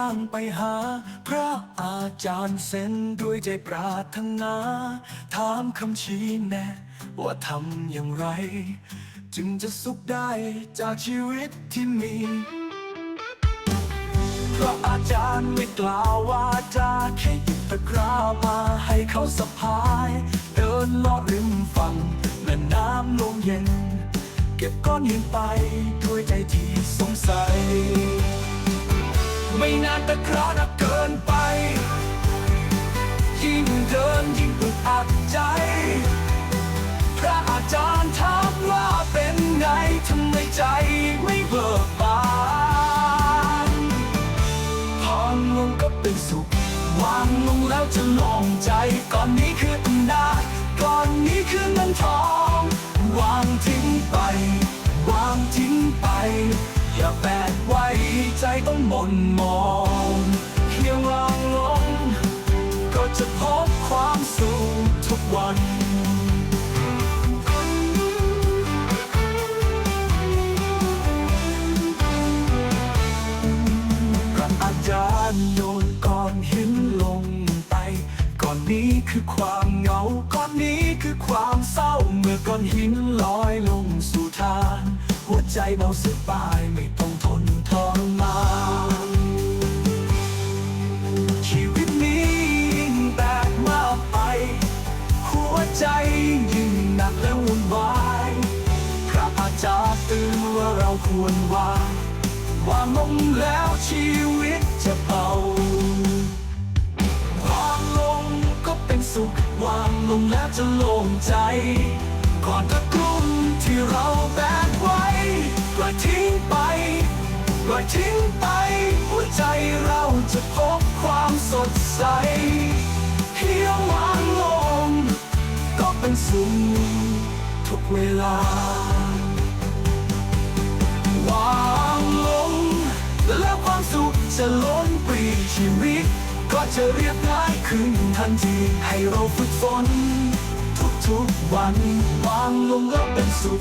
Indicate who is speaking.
Speaker 1: างไปหา พระอาจารย์เส้นด้วยใจปรารถนา ถามคำชี้แนะ ว่าทำอย่างไร จึงจะสุขได้จากชีวิตที่มีพระอาจารย์ไม่กล่าวว่าจะแค่หยิบตะกร้ามาให้เขาสะพาย เดินลอดริมฝั่งแม่น้ำลมเย็น เก็บก้อนหินไป เบิกบานพรลงก็เป็นสุข วางลงแล้วจะโลงใจ ก่อนนี้คืออำนาจก่อนนี้คือเงินทอง วางทิ้งไป วางทิ้งไป อย่าแบกไว้ใจต้องหม่นหมอง อนนี้คือความเหงาก้อนนี้คือความเศร้า เมื่อก้อนหินลอยลงสู่ทาน หัวใจเบาสบายไม่ต้องทนทรมานชีวิตนี้ยิ่งแบกมากไป หัวใจยิ่งหนักและวุ่นวายพระอาจารย์เตือนว่าเราควรวางวางลงแล้วชีวิตจะเบา ลงแล้วจะโล่งใจ ก่อนตะกรุ่มที่เราแบกไว้ปล่อยทิ้งไปปล่อยทิ้งไป หัวใจเราจะพบความสดใสเพียงวางลง ก็เป็นสุขทุกเวลาวางลง แล้วความสุขจะล้นปรีชีวิต ก็จะเรียบง่ายขึ้น ทันทีให้เราฝึกฝน ทุกๆวันวางลงแล้วเป็นสุข